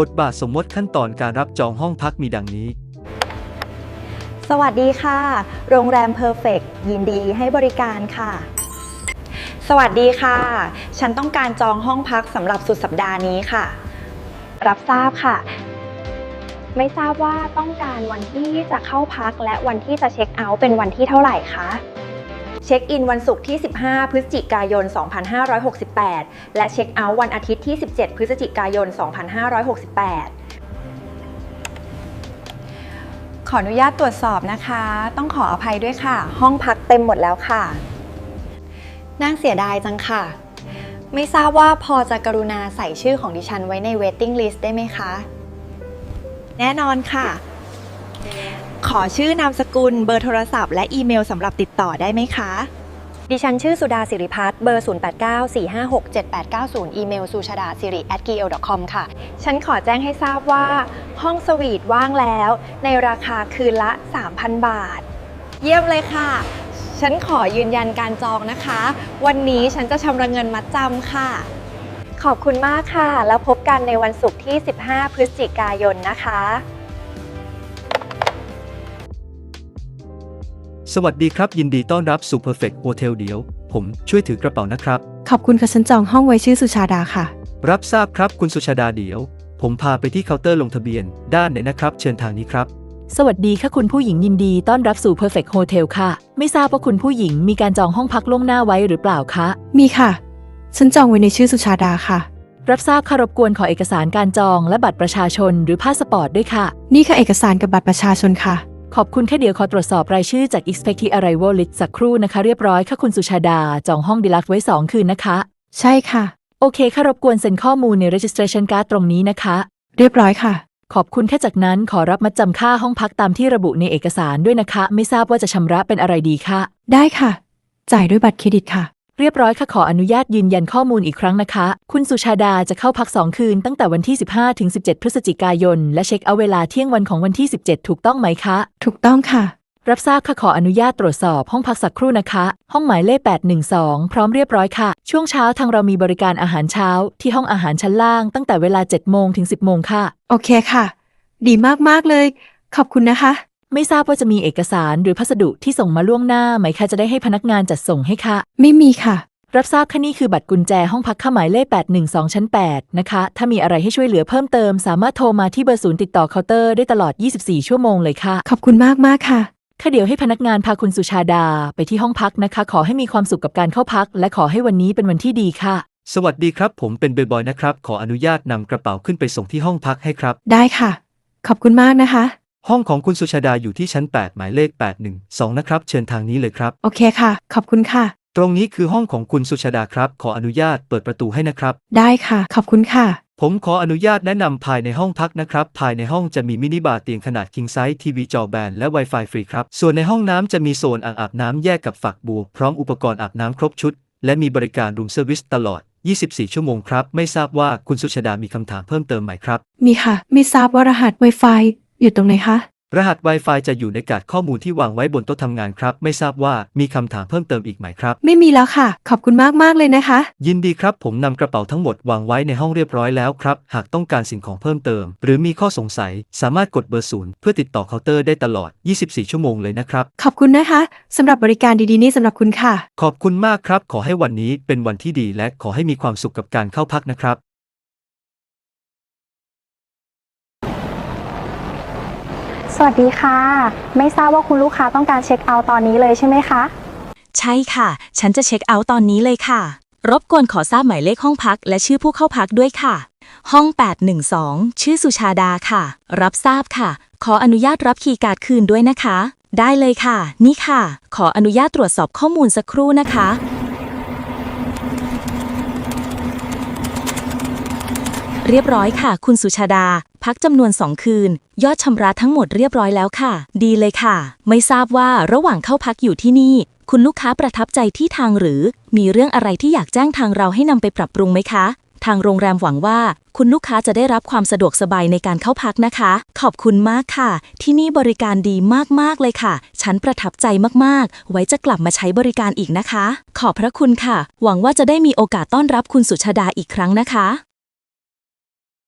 บทบาทสมมติขั้นตอนการรับจองห้องพักมีดังนี้ สวัสดีค่ะ โรงแรมเพอร์เฟกยินดีให้บริการค่ะ สวัสดีค่ะ ฉันต้องการจองห้องพักสำหรับสุดสัปดาห์นี้ค่ะ รับทราบค่ะ ไม่ทราบว่าต้องการวันที่จะเข้าพักและวันที่จะเช็คเอาท์เป็นวันที่เท่าไหร่คะ เช็คอินวันศุกร์ที่ 15 พฤศจิกายน 2568 และเช็คเอาท์วันอาทิตย์ที่ 17 พฤศจิกายน 2568ขออนุญาตตรวจสอบนะคะ ต้องขออภัยด้วยค่ะ ห้องพักเต็มหมดแล้วค่ะ น่าเสียดายจังค่ะ ไม่ทราบว่าพอจะกรุณาใส่ชื่อของดิฉันไว้ใน waiting list ได้ไหมคะ แน่นอนค่ะ ขอชื่อนามสกุล เบอร์โทรศัพท์ และอีเมลสำหรับติดต่อได้ไหมคะ ดิฉันชื่อสุดาสิริพัฒน์เบอร์ 0894567890 อีเมลสุชาดาสิริ at gmail com ค่ะ ฉันขอแจ้งให้ทราบว่า ห้องสวีทว่างแล้ว ในราคาคืนละ 3,000 บาท เยี่ยมเลยค่ะ ฉันขอยืนยันการจองนะคะ วันนี้ฉันจะชำระเงินมัดจำค่ะ ขอบคุณมากค่ะ แล้วพบกันในวันศุกร์ที่ 15 พฤศจิกายนนะคะ สวัสดีครับ ยินดีต้อนรับสู่ Perfect Hotel เดี๋ยว ผมช่วยถือกระเป๋านะครับ ขอบคุณค่ะฉันจองห้องไว้ชื่อสุชาดาค่ะ รับทราบครับคุณสุชาดาเดี๋ยว ผมพาไปที่เคาน์เตอร์ลงทะเบียน ด้านไหนนะครับ เชิญทางนี้ครับ สวัสดีค่ะคุณผู้หญิงยินดีต้อนรับสู่ Perfect Hotel ค่ะ ไม่ทราบว่าคุณผู้หญิงมีการจองห้องพักล่วงหน้าไว้หรือเปล่าคะ มีค่ะ ฉันจองไว้ในชื่อสุชาดาค่ะ รับทราบค่ะรบกวนขอเอกสารการจองและบัตรประชาชนหรือพาสปอร์ตด้วยค่ะ นี่ค่ะเอกสารกับบัตรประชาชนค่ะ ขอบคุณแค่เดี๋ยวขอตรวจสอบรายชื่อจาก Expected Arrival List สักครู่นะคะ เรียบร้อยค่ะคุณสุชาดา จองห้องดีลักซ์ไว้ 2 คืนนะคะ ใช่ค่ะ โอเคค่ะรบกวนเซ็นข้อมูลใน Registration Card ตรงนี้นะคะ เรียบร้อยค่ะ ขอบคุณแค่จากนั้นขอรับมัดจำค่าห้องพักตามที่ระบุในเอกสารด้วยนะคะ ไม่ทราบว่าจะชำระเป็นอะไรดีค่ะได้ค่ะ จ่ายด้วยบัตรเครดิตค่ะ เรียบร้อยค่ะขออนุญาตยืนยันข้อมูลอีกครั้งนะคะ คุณสุชาดาจะเข้าพัก 2 คืนตั้งแต่วันที่ 15ถึง17 พฤศจิกายน และเช็คเอาท์เวลาเที่ยงวันของวันที่ 17 ถูกต้องไหมคะ ถูกต้องค่ะ รับทราบค่ะขออนุญาตตรวจสอบห้องพักสักครู่นะคะ ห้องหมายเลข 812 พร้อมเรียบร้อยค่ะ ช่วงเช้าทางเรามีบริการอาหารเช้า ที่ห้องอาหารชั้นล่างตั้งแต่เวลา7โมงถึง10โมงค่ะ โอเคค่ะ ดีมากๆเลย ขอบคุณนะคะ ไม่ทราบว่าจะมีเอกสารหรือพัสดุที่ส่งมาล่วงหน้าไหมคะจะได้ให้พนักงานจัดส่งให้ค่ะ ไม่มีค่ะ รับทราบค่ะนี่คือบัตรกุญแจห้องพักค่าหมายเลข 812 ชั้น 8 นะคะ ถ้ามีอะไรให้ช่วยเหลือเพิ่มเติม สามารถโทรมาที่เบอร์ศูนย์ติดต่อเคาน์เตอร์ได้ตลอด 24 ชั่วโมงเลยค่ะ ขอบคุณมากๆค่ะค่ะเดี๋ยวให้พนักงานพาคุณสุชาดาไปที่ห้องพักนะคะ ขอให้มีความสุขกับการเข้าพัก และขอให้วันนี้เป็นวันที่ดีค่ะ สวัสดีครับ ผมเป็นเบย์บอยนะครับ ขออนุญาตนำกระเป๋าขึ้นไปส่งที่ห้องพักให้ครับ ได้ค่ะ ขอบคุณมากนะคะ ห้องของคุณสุชาดาอยู่ที่ชั้น 8 หมายเลข 812 นะครับ เชิญทางนี้เลยครับ โอเคค่ะ ขอบคุณค่ะ ตรงนี้คือห้องของคุณสุชาดาครับ ขออนุญาตเปิดประตูให้นะครับ ได้ค่ะ ขอบคุณค่ะ ผมขออนุญาตแนะนำภายในห้องพักนะครับ ภายในห้องจะมีมินิบาร์เตียงขนาด king size ทีวีจอแบนและ Wi-Fi ฟรีครับ ส่วนในห้องน้ำจะมีโซนอ่างอาบน้ำแยกกับฝักบัวพร้อมอุปกรณ์อาบน้ำครบชุด และมีบริการรูมเซอร์วิสตลอด 24 ชั่วโมงครับ ไม่ทราบว่าคุณสุชาดามีคำถามเพิ่มเติมไหมครับ มีค่ะ ไม่ทราบว่ารหัส Wi-Fi อยู่ตรงไหนคะ รหัส Wi-Fi จะอยู่ในการ์ดข้อมูลที่วางไว้บนโต๊ะทำงานครับ ไม่ทราบว่ามีคำถามเพิ่มเติมอีกไหมครับ ไม่มีแล้วค่ะ ขอบคุณมากๆเลยนะคะ ยินดีครับ ผมนำกระเป๋าทั้งหมดวางไว้ในห้องเรียบร้อยแล้วครับ หากต้องการสิ่งของเพิ่มเติม หรือมีข้อสงสัย สามารถกดเบอร์ศูนย์เพื่อติดต่อเคาน์เตอร์ได้ตลอด 24 ชั่วโมงเลยนะครับ ขอบคุณนะคะสำหรับบริการดีๆนี้สำหรับคุณค่ะ ขอบคุณมากครับ ขอให้วันนี้เป็นวันที่ดีและขอให้มีความสุขกับการเข้าพักนะครับ สวัสดีค่ะ ไม่ทราบว่าคุณลูกค้าต้องการเช็คเอาท์ตอนนี้เลยใช่ไหมคะ ใช่ค่ะ ฉันจะเช็คเอาท์ตอนนี้เลยค่ะ รบกวนขอทราบหมายเลขห้องพัก และชื่อผู้เข้าพักด้วยค่ะ ห้อง 812 ชื่อสุชาดาค่ะ รับทราบค่ะ ขออนุญาตรับคีย์การ์ดคืนด้วยนะคะ ได้เลยค่ะ นี่ค่ะ ขออนุญาตตรวจสอบข้อมูลสักครู่นะคะ เรียบร้อยค่ะ คุณสุชาดา พักจำนวน 2 คืน ยอดชำระทั้งหมดเรียบร้อยแล้วค่ะ ดีเลยค่ะ ไม่ทราบว่าระหว่างเข้าพักอยู่ที่นี่ คุณลูกค้าประทับใจที่ทางหรือ มีเรื่องอะไรที่อยากแจ้งทางเราให้นำไปปรับปรุงไหมคะ ทางโรงแรมหวังว่า คุณลูกค้าจะได้รับความสะดวกสบายในการเข้าพักนะคะ ขอบคุณมากค่ะ ที่นี่บริการดีมากๆเลยค่ะ ฉันประทับใจมากๆ ไว้จะกลับมาใช้บริการอีกนะคะ ขอบพระคุณค่ะ หวังว่าจะได้มีโอกาสต้อนรับคุณสุชาดาอีกครั้งนะคะ